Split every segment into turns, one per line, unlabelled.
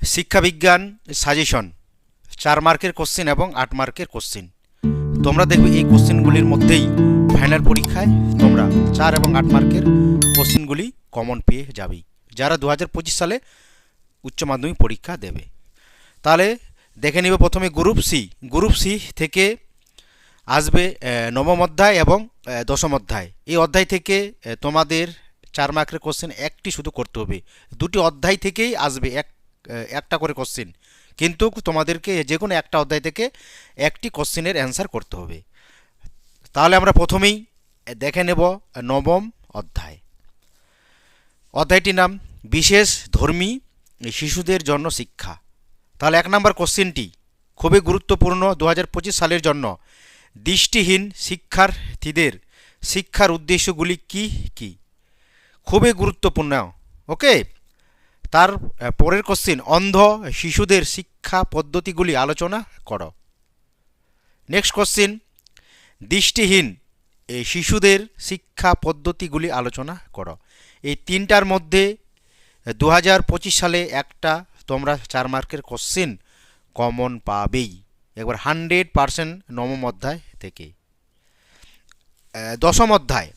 শিক্ষাবিজ্ঞান suggestion চার মার্কের question এবং আট মার্কের কোশ্চেন তোমরা দেখবে এই কোশ্চেনগুলির মধ্যেই ফাইনাল পরীক্ষায় তোমরা চার এবং আট মার্কের কোশ্চেনগুলি কমন পেয়ে যাবেই। যারা দু হাজার পঁচিশ সালে উচ্চ মাধ্যমিক পরীক্ষা দেবে। তাহলে দেখে নিব প্রথমে গ্রুপ সি গ্রুপ সি থেকে আসবে নবম অধ্যায় এবং দশম অধ্যায়। এই অধ্যায় থেকে তোমাদের চার মার্কের কোশ্চেন একটি শুধু করতে হবে। দুটি অধ্যায় থেকেই আসবে এক একটা করে কোশ্চেন কিন্তু তোমাদেরকে যে কোনো একটা অধ্যায় থেকে একটি কোশ্চেনের অ্যান্সার করতে হবে। তাহলে আমরা প্রথমেই দেখে নেব নবম অধ্যায়। অধ্যায়টির নাম, বিশেষ ধর্মী শিশুদের জন্য শিক্ষা। তাহলে এক নম্বর কোশ্চেনটি খুবই গুরুত্বপূর্ণ দু হাজার পঁচিশ সালের জন্য। দৃষ্টিহীন শিক্ষার্থীদের শিক্ষার উদ্দেশ্যগুলি কি কি? খুবই গুরুত্বপূর্ণ ওকে তার পরের কোশ্চেন অন্ধ শিশুদের শিক্ষা পদ্ধতিগুলি আলোচনা করো। নেক্সট কোশ্চেন দৃষ্টিহীন এই শিশুদের শিক্ষা পদ্ধতিগুলি আলোচনা করো। এই তিনটার মধ্যে দু হাজার পঁচিশ সালে একটা তোমরা চার মার্কের কোশ্চেন কমন পাবেই। একবার হান্ড্রেড পারসেন্ট নবম অধ্যায় থেকে। দশম অধ্যায়,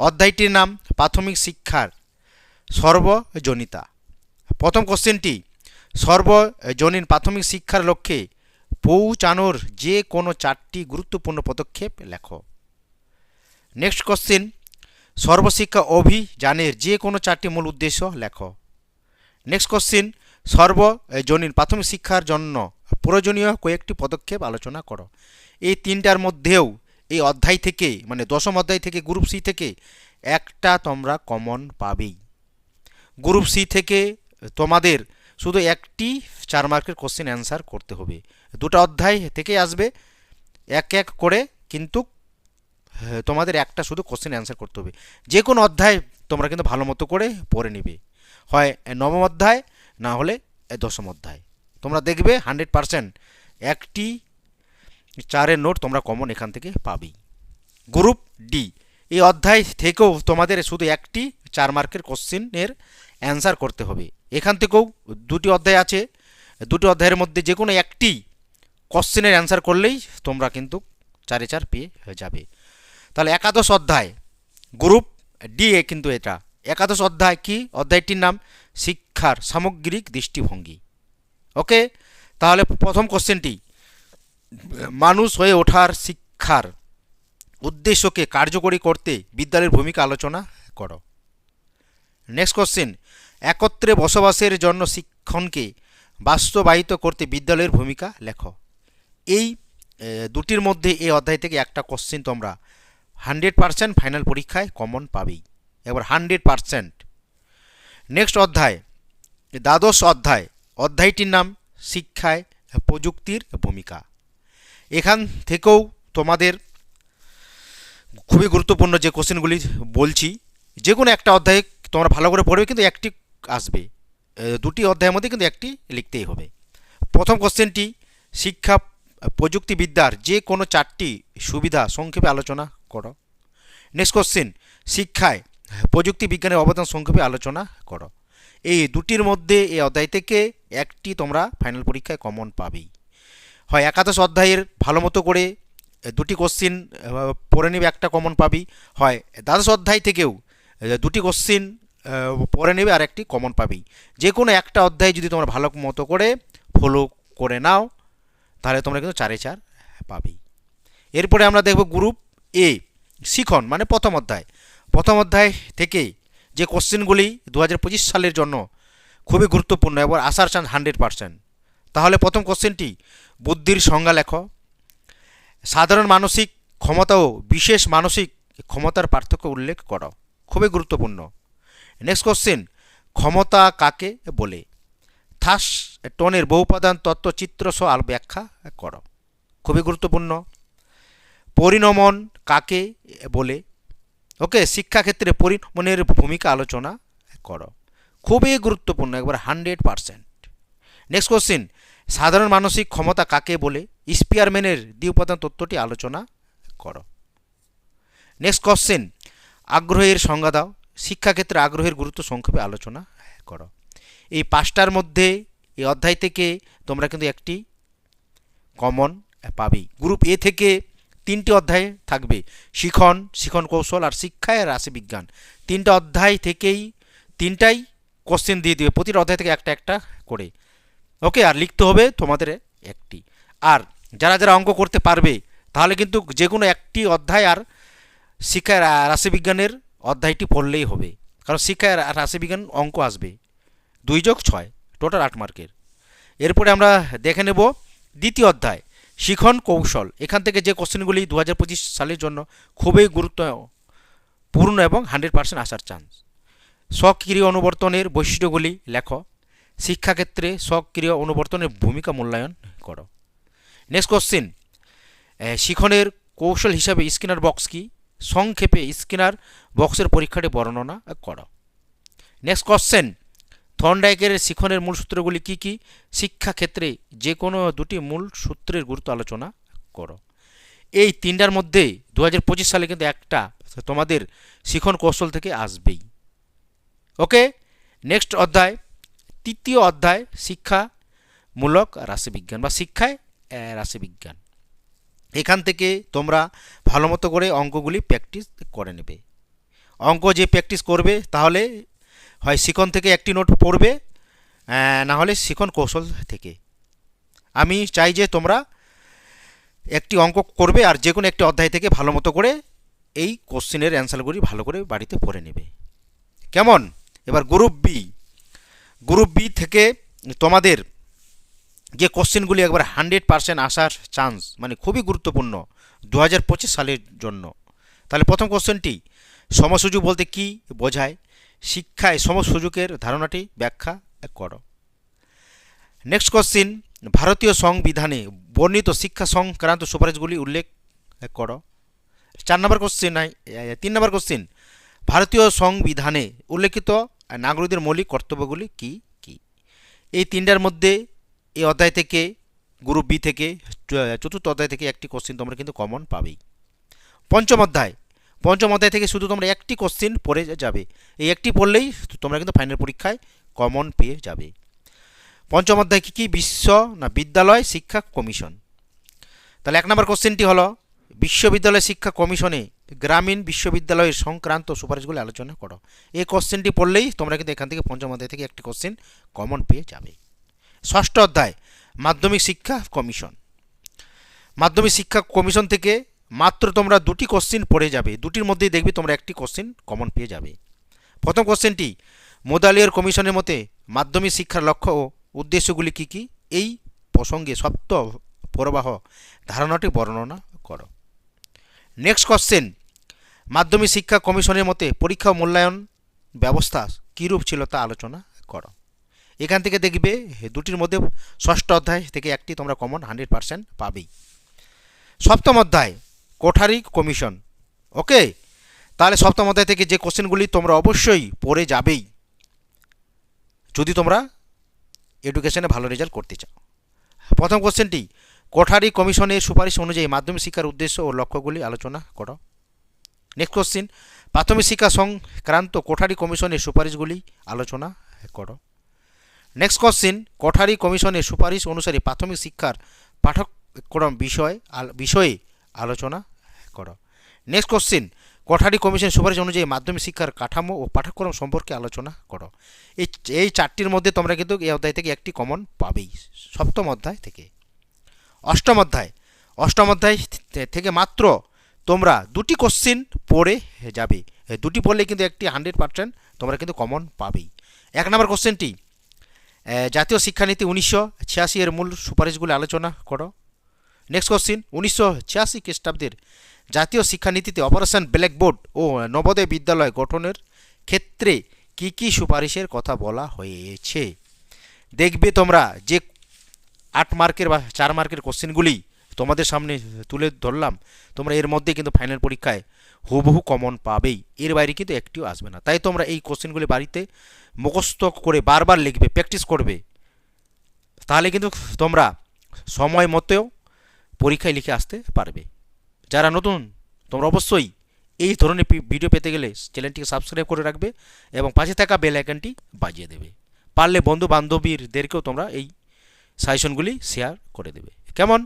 অধ্যায়টির নাম, প্রাথমিক শিক্ষার সর্বজনিতা। প্রথম কোশ্চেনটি, সর্বজনীন প্রাথমিক শিক্ষার লক্ষ্যে পৌঁছানোর যে কোনো চারটি গুরুত্বপূর্ণ পদক্ষেপ লেখো। নেক্সট কোশ্চেন সর্বশিক্ষা অভিযানের যে কোনো চারটি মূল উদ্দেশ্য লেখো। নেক্সট কোশ্চেন সর্বজনীন প্রাথমিক শিক্ষার জন্য প্রয়োজনীয় কয়েকটি পদক্ষেপ আলোচনা করো। এই তিনটার মধ্যেও এই অধ্যায় থেকে মানে দশম অধ্যায় থেকে, গ্রুপ সি থেকে একটা তোমরা কমন পাবেই। গ্রুপ সি থেকে তোমাদের শুধু একটি চার মার্কের কোশ্চেন অ্যান্সার করতে হবে। দুটো অধ্যায় থেকেই আসবে। এক এক করে কিন্তু হ্যাঁ, তোমাদের একটা শুধু কোশ্চেন অ্যান্সার করতে হবে। যে কোনো অধ্যায় তোমরা কিন্তু ভালো মতো করে পড়ে নিবে। হয় নবম অধ্যায় না হলে দশম অধ্যায়। তোমরা দেখবে হান্ড্রেড পারসেন্ট একটি চারের নোট তোমরা কমন এখান থেকে পাবেই। গ্রুপ ডি এই অধ্যায় থেকেও তোমাদের শুধু একটি চার মার্কের কোশ্চেনের অ্যান্সার করতে হবে। এখান থেকেও দুটি অধ্যায় আছে। দুটি অধ্যায়ের মধ্যে যে কোনো একটি কোশ্চেনের অ্যান্সার করলেই তোমরা কিন্তু চারে চার পেয়ে যাবে। তাহলে একাদশ অধ্যায়, গ্রুপ ডি এ কিন্তু এটা। একাদশ অধ্যায় কি? অধ্যায়টির নাম, শিক্ষার সামগ্রিক দৃষ্টিভঙ্গি। ওকে? তাহলে প্রথম কোশ্চেনটি, মানুষ হয়ে ওঠার শিক্ষার উদ্দেশ্যকে কার্যকরী করতে বিদ্যালয়ের ভূমিকা আলোচনা করো। নেক্সট কোশ্চেন একত্রে বসবাসের জন্য শিক্ষণকে বাস্তবায়িত করতে বিদ্যালয়ের ভূমিকা লেখো। এই দুটির মধ্যে এই অধ্যায় থেকে একটা কোশ্চেন তোমরা হান্ড্রেড পারসেন্ট ফাইনাল পরীক্ষায় কমন পাবেই। এবার হান্ড্রেড পারসেন্ট নেক্সট অধ্যায়, দ্বাদশ অধ্যায়। অধ্যায়টির নাম শিক্ষায় প্রযুক্তির ভূমিকা। এখান থেকেও তোমাদের খুবই গুরুত্বপূর্ণ যে কোশ্চেনগুলি বলছি যে কোনো একটা অধ্যায়ে তোমরা ভালো করে পড়বে, কিন্তু একটি আসবে। দুটি অধ্যায়ের মধ্যে কিন্তু একটি লিখতেই হবে। প্রথম কোশ্চেনটি, শিক্ষা প্রযুক্তিবিদ্যার যে কোনো চারটি সুবিধা সংক্ষেপে আলোচনা করো। নেক্সট কোশ্চেন শিক্ষায়, প্রযুক্তি বিজ্ঞানের অবদান সংক্ষেপে আলোচনা করো। এই দুটির মধ্যে এই অধ্যায় থেকে একটি তোমরা ফাইনাল পরীক্ষায় কমন পাবেই। হয় একাদশ অধ্যায়ের ভালো মতো করে দুটি কোশ্চিন পড়ে নেবে একটা কমন পাবি। হয় দ্বাদশ অধ্যায় থেকেও দুটি কোশ্চিন পড়ে নেবে আর একটি কমন পাবি। যে কোনো একটা অধ্যায় যদি তোমরা ভালো মতো করে ফলো করে নাও, তাহলে তোমরা কিন্তু চারে চার পাবেই এরপরে আমরা দেখব গ্রুপ এ শিখন মানে প্রথম অধ্যায়। প্রথম অধ্যায় থেকে যে কোশ্চেনগুলি দু হাজার পঁচিশ সালের জন্য খুবই গুরুত্বপূর্ণ এবং আসার চান্স হান্ড্রেড পারসেন্ট তাহলে প্রথম কোশ্চেনটি, বুদ্ধির সংজ্ঞা লেখো। সাধারণ মানসিক ক্ষমতা ও বিশেষ মানসিক ক্ষমতার পার্থক্য উল্লেখ করো। খুবই গুরুত্বপূর্ণ। নেক্সট কোশ্চেন ক্ষমতা কাকে বলে? থাস, টনের বহুপাদান তত্ত্ব চিত্র সহ আল ব্যাখ্যা করো। খুবই গুরুত্বপূর্ণ। পরিণমন কাকে বলে? ওকে, শিক্ষাক্ষেত্রে পরিণমনের ভূমিকা আলোচনা করো। খুবই গুরুত্বপূর্ণ, একবার হান্ড্রেড পারসেন্ট। নেক্সট কোশ্চিন সাধারণ মানসিক ক্ষমতা কাকে বলে? স্পিয়ারম্যানের দ্বি উপাদান তত্ত্বটি আলোচনা করো। নেক্সট কোশ্চেন আগ্রহের সংজ্ঞা দাও। শিক্ষাক্ষেত্রে আগ্রহের গুরুত্ব সংক্ষেপে আলোচনা করো। এই পাঁচটার মধ্যে, এই অধ্যায় থেকে তোমরা কিন্তু একটি কমন পাবেই গ্রুপ এ থেকে তিনটি অধ্যায় থাকবে। শিখন শিখন কৌশল আর শিক্ষায় রাশিবিজ্ঞান তিনটা অধ্যায় থেকেই তিনটাই কোশ্চেন দিয়ে দিবে। প্রতিটা অধ্যায় থেকে একটা একটা করে। ওকে আর লিখতে হবে তোমাদের একটি। আর যারা যারা অঙ্ক করতে পারবে, তাহলে কিন্তু যে কোনো একটি অধ্যায় আর শিক্ষা রাশিবিজ্ঞানের অধ্যায়টি পড়লেই হবে। কারণ শিক্ষা রা- রাশিবিজ্ঞান অঙ্ক আসবে। দুই যোগ ছয়, টোটাল আট মার্কের। এরপরে আমরা দেখে নেব দ্বিতীয় অধ্যায়, শিখন কৌশল। এখান থেকে যে কোশ্চেনগুলি দু হাজার পঁচিশ সালের জন্য খুবই গুরুত্বপূর্ণ এবং হান্ড্রেড পার্সেন্ট আসার চান্স। স্বক্রিয় অনুবর্তনের বৈশিষ্ট্যগুলি লেখ। শিক্ষাক্ষেত্রে স্বক্রিয় অনুবর্তনের ভূমিকা মূল্যায়ন করো। নেক্সট কোশ্চেন শিখনের কৌশল হিসাবে স্কিনার বক্স কি? সংক্ষেপে স্কিনার বক্সের পরীক্ষাটি বর্ণনা করো। নেক্সট কোশ্চেন থর্নডাইকের শিখনের মূল সূত্রগুলি কি কি? শিক্ষাক্ষেত্রে যে কোনো দুটি মূল সূত্রের গুরুত্ব আলোচনা করো। এই তিনটার মধ্যে দু হাজার পঁচিশ সালে কিন্তু একটা তোমাদের শিখন কৌশল থেকে আসবেই। ওকে নেক্সট অধ্যায়। তৃতীয় অধ্যায় শিক্ষামূলক রাশিবিজ্ঞান বা শিক্ষায় রাশিবিজ্ঞান। এখান থেকে তোমরা ভালো মতো করে অঙ্কগুলি প্র্যাকটিস করে নেবে। অঙ্ক যে প্র্যাকটিস করবে, তাহলে হয় শিখন থেকে একটি নোট পড়বে না হলে শিখন কৌশল থেকে। আমি চাই যে তোমরা একটি অঙ্ক করবে আর যে কোনো একটি অধ্যায় থেকে ভালো মতো করে এই কোশ্চেনের অ্যান্সারগুলি ভালো করে বাড়িতে পড়ে নেবে। কেমন? এবার গ্রুপ বি গ্রুপ বি থেকে তোমাদের যে কোশ্চেনগুলি একবার হান্ড্রেড পার্সেন্ট আসার চান্স মানে খুবই গুরুত্বপূর্ণ দু হাজার পঁচিশ সালের জন্য। তাহলে প্রথম কোশ্চেনটি, সমসুযোগ বলতে কি বোঝায়? শিক্ষায় সমসুযোগের ধারণাটি ব্যাখ্যা করো। নেক্সট কোশ্চিন ভারতীয় সংবিধানে বর্ণিত শিক্ষা সংক্রান্ত সুপারিশগুলি উল্লেখ করো। চার নম্বর কোশ্চিন তিন নম্বর কোশ্চিন ভারতীয় সংবিধানে উল্লেখিত নাগরিকদের মৌলিক কর্তব্যগুলি কি কি? এই তিনটার মধ্যে এই অধ্যায় থেকে গ্রুপ বি থেকে চতুর্থ অধ্যায় থেকে একটি কোশ্চিন তোমরা কিন্তু কমন পাবেই। পঞ্চম অধ্যায়। পঞ্চম অধ্যায় থেকে শুধু তোমরা একটি কোশ্চিন পড়ে যাবে। এই একটি পড়লেই তোমরা কিন্তু ফাইনাল পরীক্ষায় কমন পেয়ে যাবে। পঞ্চম অধ্যায় কী কী? বিশ্ব না বিদ্যালয় শিক্ষা কমিশন। তাহলে এক নম্বর কোশ্চেনটি হলো, বিশ্ববিদ্যালয় শিক্ষা কমিশনে গ্রামীণ বিশ্ববিদ্যালয়ের সংক্রান্ত সুপারিশগুলি আলোচনা করো। এই কোশ্চেনটি পড়লেই তোমরা কিন্তু এখান থেকে পঞ্চম অধ্যায় থেকে একটি কোশ্চেন কমন পেয়ে যাবে। ষষ্ঠ অধ্যায়, মাধ্যমিক শিক্ষা কমিশন। মাধ্যমিক শিক্ষা কমিশন থেকে মাত্র তোমরা দুটি কোশ্চেন পড়ে যাবে। দুটির মধ্যেই দেখবে তোমরা একটি কোশ্চেন কমন পেয়ে যাবে। প্রথম কোশ্চেনটি মোদালিয়ার কমিশনের মতে মাধ্যমিক শিক্ষার লক্ষ্য ও উদ্দেশ্যগুলি কী কী? এই প্রসঙ্গে সপ্ত প্রবাহ ধারণাটি বর্ণনা করো। নেক্সট কোশ্চেন মাধ্যমিক শিক্ষা কমিশনের মতে পরীক্ষা মূল্যায়ন ব্যবস্থা কীরূপ ছিল তা আলোচনা করো। এখান থেকে দেখবে দুটির মধ্যে ষষ্ঠ অধ্যায় থেকে একটি তোমরা কমন হান্ড্রেড পারসেন্ট পাবেই। সপ্তম অধ্যায় কোঠারি কমিশন ওকে তাহলে সপ্তম অধ্যায় থেকে যে কোশ্চেনগুলি তোমরা অবশ্যই পড়ে যাবেই। যদি তোমরা এডুকেশনে ভালো রেজাল্ট করতে চাও। প্রথম কোশ্চেনটি কোঠারি কমিশনের সুপারিশ অনুযায়ী মাধ্যমিক শিক্ষার উদ্দেশ্য ও লক্ষ্যগুলি আলোচনা করো। নেক্সট কোশ্চেন প্রাথমিক শিক্ষা সংক্রান্ত কোঠারি কমিশনের সুপারিশগুলি আলোচনা করো। নেক্সট কোশ্চেন কোঠারি কমিশনের সুপারিশ অনুসারে প্রাথমিক শিক্ষার পাঠ্যক্রম বিষয় বিষয়ে আলোচনা করো। নেক্সট কোশ্চেন কোঠারি কমিশনের সুপারিশ অনুযায়ী মাধ্যমিক শিক্ষার কাঠামো ও পাঠ্যক্রম সম্পর্কে আলোচনা করো। এই এই চারটির মধ্যে তোমরা কিন্তু এই অধ্যায় থেকে একটি কমন পাবেই, সপ্তম অধ্যায় থেকে। অষ্টম অধ্যায় অষ্টম অধ্যায় থেকে মাত্র তোমরা দুটি কোশ্চিন পড়ে যাবে। দুটি পড়লে কিন্তু একটি হান্ড্রেড পার্সেন্ট তোমরা কিন্তু কমন পাবেই। এক নম্বর কোশ্চেনটি জাতীয় শিক্ষানীতি উনিশশো ছিয়াশি এর মূল সুপারিশগুলি আলোচনা করো। নেক্সট কোশ্চিন উনিশশো ছিয়াশি খ্রিস্টাব্দের জাতীয় শিক্ষানীতিতে অপারেশন ব্ল্যাকবোর্ড ও নবোদয় বিদ্যালয় গঠনের ক্ষেত্রে কি কি সুপারিশের কথা বলা হয়েছে? দেখবে তোমরা যে আট মার্কের বা চার মার্কের কোশ্চেনগুলি তোমাদের সামনে তুলে ধরলাম। তোমরা এর মধ্যে কিন্তু ফাইনাল পরীক্ষায় হুবহু কমন পাবেই। এর বাইরে কিন্তু একটিও আসবে না। তাই তোমরা এই কোশ্চেনগুলি বাড়িতে মুখস্থ করে বারবার লিখবে, প্র্যাকটিস করবে। তাহলে কিন্তু তোমরা সময় মতেও পরীক্ষায় লিখে আসতে পারবে। যারা নতুন, তোমরা অবশ্যই এই ধরনের ভিডিও পেতে গেলে চ্যানেলটিকে সাবস্ক্রাইব করে রাখবে এবং পাশে থাকা বেল আইকনটি বাজিয়ে দেবে। পারলে বন্ধু বান্ধবীদেরকেও তোমরা এই সাজেশনগুলি শেয়ার করে দেবে। কেমন?